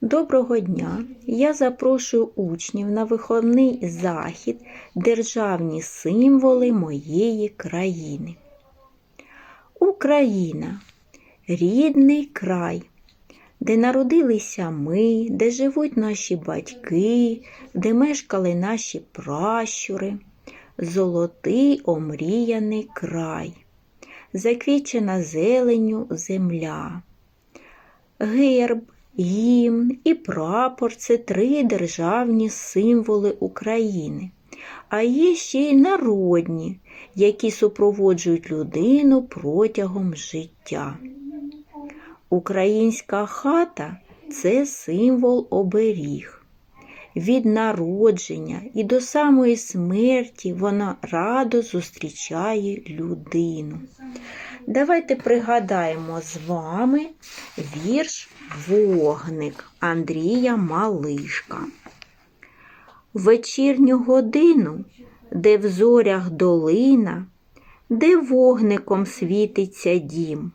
Доброго дня! Я запрошую учнів на виховний захід Державні символи моєї країни. Україна рідний край, де народилися ми, де живуть наші батьки, де мешкали наші пращури, золотий омріяний край, заквічена зеленю земля. Герб, гімн і прапор це три державні символи України. А є ще й народні, які супроводжують людину протягом життя. Українська хата це символ оберіг. Від народження і до самої смерті вона радо зустрічає людину. Давайте пригадаємо з вами вірш Вогник Андрія Малишка. Вечірню годину, де в зорях долина, де вогником світиться дім,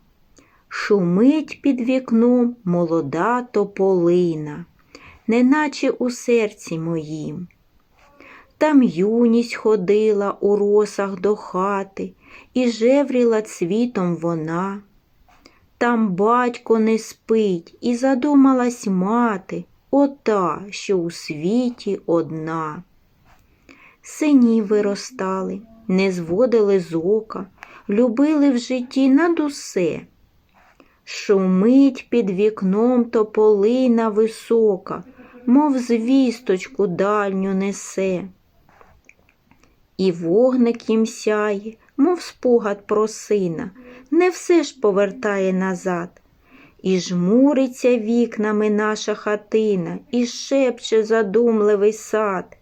шумить під вікном молода тополина, неначе у серці моїм. Там юність ходила у росах до хати, і жевріла цвітом вона. Там батько не спить, і задумалась мати, ота, що у світі одна. Сині виростали, не зводили з ока, любили в житті над усе. Шумить під вікном тополина висока, мов звісточку дальню несе. І вогник їм сяє, мов спогад про сина, не все ж повертає назад. І жмуриться вікнами наша хатина, і шепче задумливий сад.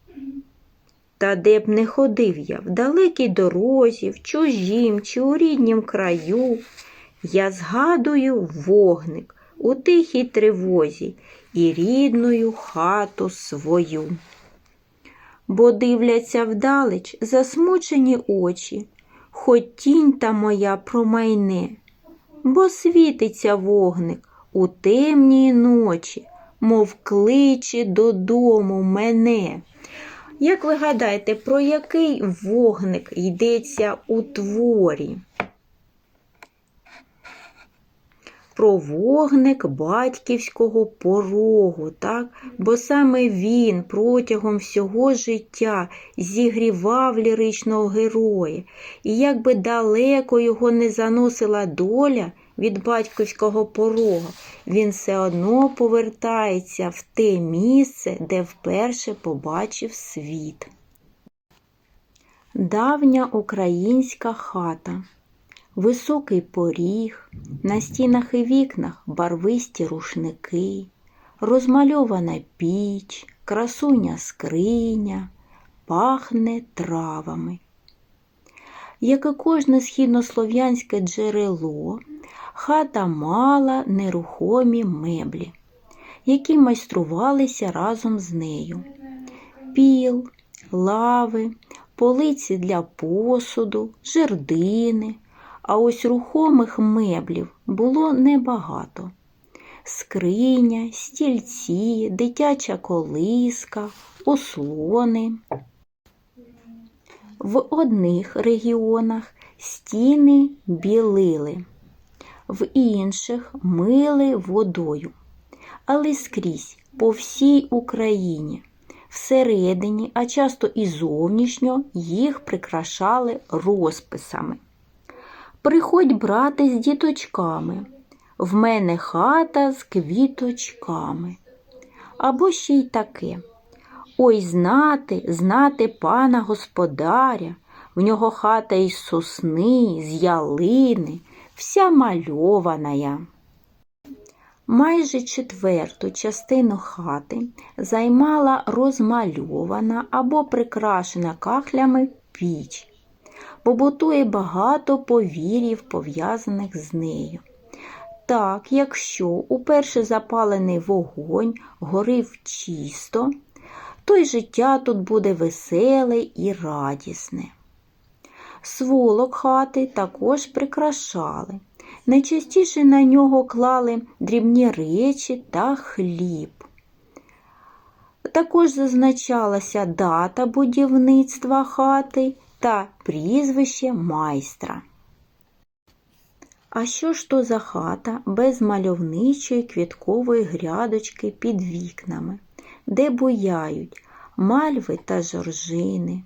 Та де б не ходив я в далекій дорозі, в чужім чи у ріднім краю, я згадую вогник у тихій тривозі і рідною хату свою. Бо дивляться вдалеч засмучені очі, хоч тінь та моя промайне, бо світиться вогник у темній ночі, мов кличе додому мене. Як ви гадаєте, про який вогник йдеться у творі? Про вогник батьківського порогу, так? бо саме він протягом всього життя зігрівав ліричного героя, і як би далеко його не заносила доля від батьківського порога, він все одно повертається в те місце, де вперше побачив світ. Давня українська хата. Високий поріг, на стінах і вікнах барвисті рушники, розмальована піч, красуня скриня, пахне травами. Як і кожне східнослов'янське джерело, хата мала нерухомі меблі, які майструвалися разом з нею. Піл, лави, полиці для посуду, жердини. А ось рухомих меблів було небагато. Скриня, стільці, дитяча колиска, ослони. В одних регіонах стіни білили, в інших мили водою. Але скрізь по всій Україні, всередині, а часто і зовнішньо їх прикрашали розписами. Приходь брати з діточками, в мене хата з квіточками. Або ще й таке. Ой знати, знати пана господаря, в нього хата із сосни, з ялини, вся мальована. Майже четверту частину хати займала розмальована або прикрашена кахлями піч побутує багато повір'їв, пов'язаних з нею. Так, якщо уперше запалений вогонь горив чисто, то й життя тут буде веселе і радісне. Сволок хати також прикрашали. Найчастіше на нього клали дрібні речі та хліб. Також зазначалася дата будівництва хати та прізвище майстра. А що ж то за хата без мальовничої квіткової грядочки під вікнами, де буяють мальви та жоржини,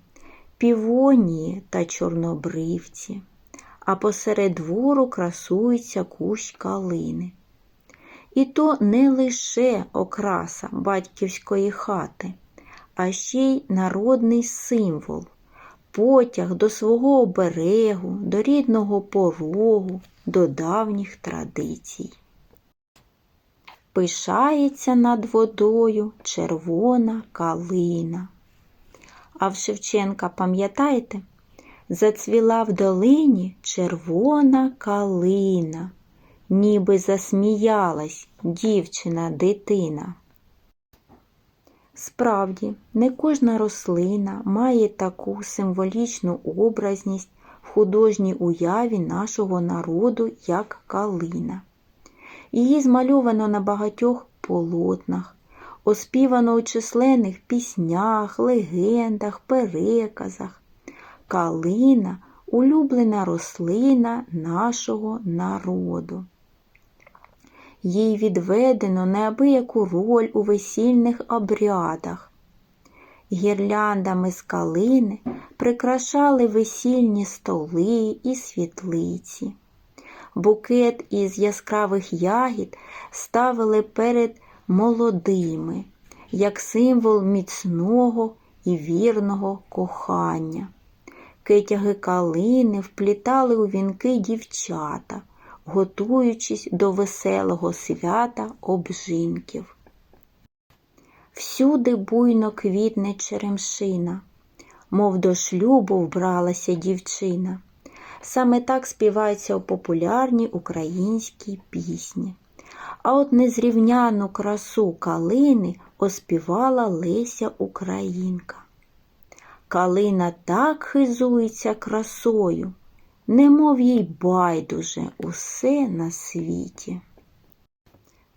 півонії та чорнобривці, а посеред двору красується кущ калини. І то не лише окраса батьківської хати, а ще й народний символ, потяг до свого оберегу, до рідного порогу, до давніх традицій. Пишається над водою червона калина. А в Шевченка, пам'ятаєте, зацвіла в долині червона калина, ніби засміялась дівчина дитина. Справді, не кожна рослина має таку символічну образність в художній уяві нашого народу, як калина. Її змальовано на багатьох полотнах, оспівано у численних піснях, легендах, переказах. Калина улюблена рослина нашого народу. Їй відведено неабияку роль у весільних обрядах. Гірляндами з калини прикрашали весільні столи і світлиці. Букет із яскравих ягід ставили перед молодими, як символ міцного і вірного кохання. Китяги калини вплітали у вінки дівчата, готуючись до веселого свята обжинків. Всюди буйно квітне черемшина, мов до шлюбу вбралася дівчина. Саме так співається у популярній українській пісні. А от незрівняну красу калини оспівала Леся Українка. Калина так хизується красою, немов їй байдуже усе на світі.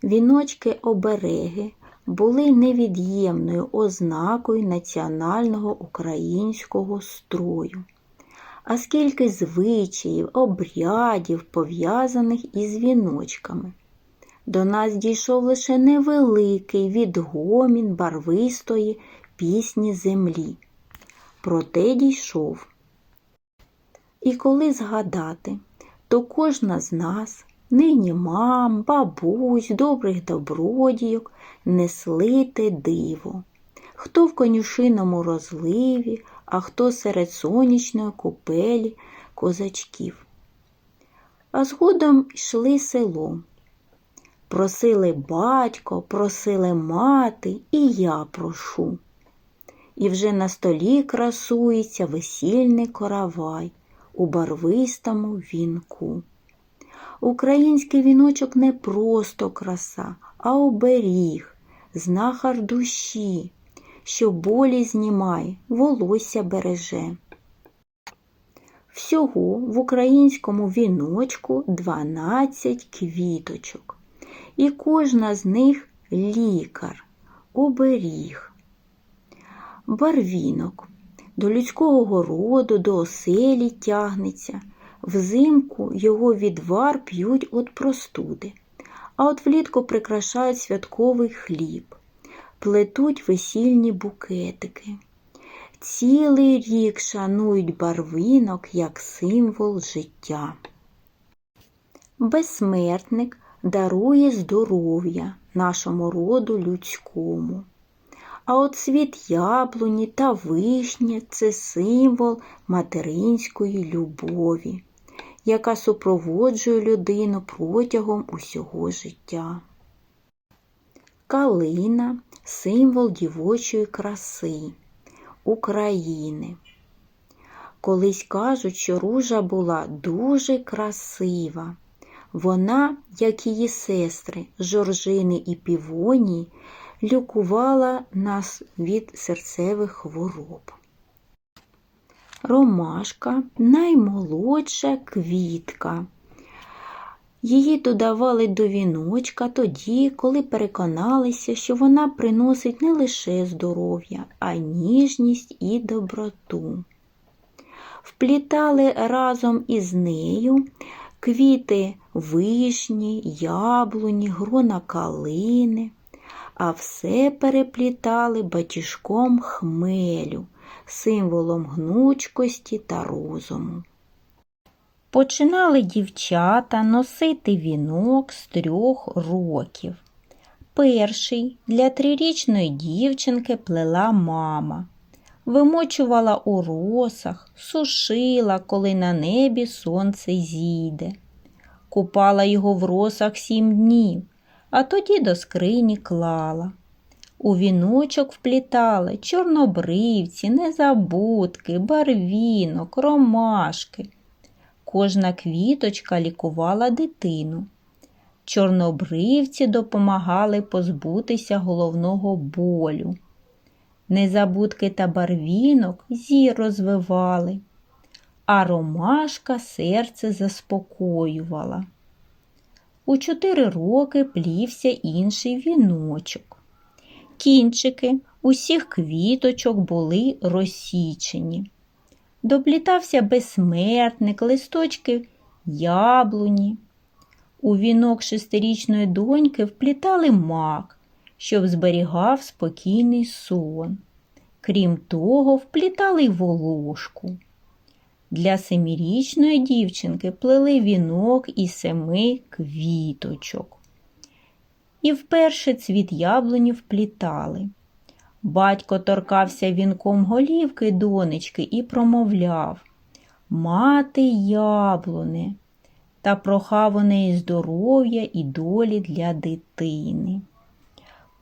Віночки обереги були невід'ємною ознакою національного українського строю. А скільки звичаїв, обрядів, пов'язаних із віночками. До нас дійшов лише невеликий відгомін барвистої пісні землі. Проте дійшов. І коли згадати, то кожна з нас, нині мам, бабусь, добрих добродійок, несли те диво, хто в конюшиному розливі, а хто серед сонячної купелі козачків. А згодом йшли селом. Просили батько, просили мати, і я прошу. І вже на столі красується весільний коравай у барвистому вінку. Український віночок не просто краса, а оберіг, знахар душі, що болі знімає, волосся береже. Всього в українському віночку 12 квіточок, і кожна з них лікар, оберіг. Барвінок до людського городу, до оселі тягнеться. Взимку його відвар п'ють від простуди, а от влітку прикрашають святковий хліб, плетуть весільні букетики. Цілий рік шанують барвінок як символ життя. Безсмертник дарує здоров'я нашому роду людському. А от світ яблуні та вишня це символ материнської любові, яка супроводжує людину протягом усього життя. Калина символ дівочої краси України. Колись кажуть, що ружа була дуже красива. Вона, як її сестри, жоржини і півонії, лікувала нас від серцевих хвороб. Ромашка наймолодша квітка. Її додавали до віночка тоді, коли переконалися, що вона приносить не лише здоров'я, а ніжність і доброту. Вплітали разом із нею квіти вишні, яблуні, грона калини, а все переплітали батіжком хмелю, символом гнучкості та розуму. Починали дівчата носити вінок з трьох років. Перший для трирічної дівчинки плела мама, вимочувала у росах, сушила, коли на небі сонце зійде. Купала його в росах сім днів, а тоді до скрині клала. У віночок вплітали чорнобривці, незабудки, барвінок, ромашки. Кожна квіточка лікувала дитину. Чорнобривці допомагали позбутися головного болю. Незабудки та барвінок зір розвивали, а ромашка серце заспокоювала. У чотири роки плівся інший віночок. Кінчики усіх квіточок були розсічені. Доплітався безсмертник, листочки яблуні. У вінок шестирічної доньки вплітали мак, щоб зберігав спокійний сон. Крім того, вплітали волошку. Для семирічної дівчинки плели вінок із семи квіточок. І вперше цвіт яблуні вплітали. Батько торкався вінком голівки донечки і промовляв Мати яблуне, та прохав у неї здоров'я і долі для дитини.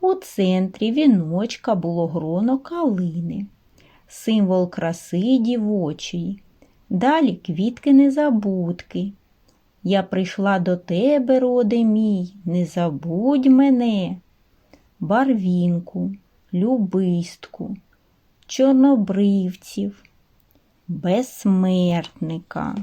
У центрі віночка було гроно калини, символ краси дівочої, далі квітки незабудки. Я прийшла до тебе, роде мій, не забудь мене, барвінку любистку, чорнобривців, безсмертника.